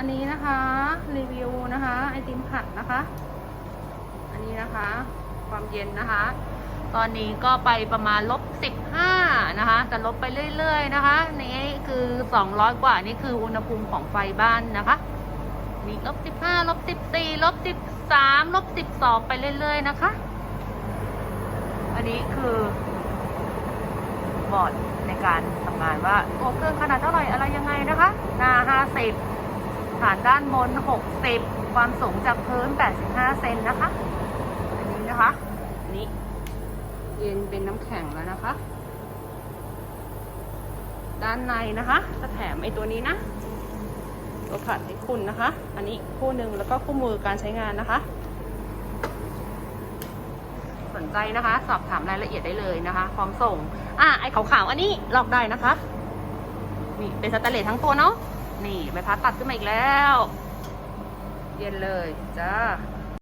อันนี้นะคะรีวิวนะคะไอติมผัดนะคะ อันนี้นะคะ ความเย็นนะคะ ตอนนี้ก็ไปประมาณลบสิบห้านะคะจะลบไปเรื่อย ๆ นะคะนี่คือสองร้อยกว่านี่คืออุณหภูมิของไฟบ้านนะคะมีลบสิบห้าลบสิบสี่ลบสิบสามลบสิบสองไปเรื่อย ๆ นะคะ อันนี้คือบอร์ดในการทำงานว่าตัวเครื่องขนาดเท่าไหร่อะไรยังไงนะคะหน้าห้าสิบ ฐานด้านบนหกสิบความสูงจากพื้นแปดสิบห้าเซนนะคะ อันนี้นะคะอันนี้เย็นเป็นน้ำแข็งแล้วนะคะ ด้านในนะคะจะแถมไอ้ตัวนี้นะ ตัวผัดให้คุณนะคะ อันนี้คู่หนึ่งแล้วก็คู่มือการใช้งานนะคะ สนใจนะคะ สอบถามรายละเอียดได้เลยนะคะ พร้อมส่ง อะไอ้ขาวๆอันนี้ลอกได้นะคะ นี่เป็นสแตนเลสทั้งตัวเนาะ นี่ใบพัดตัดขึ้นมาอีกแล้ว เย็นเลยจ้า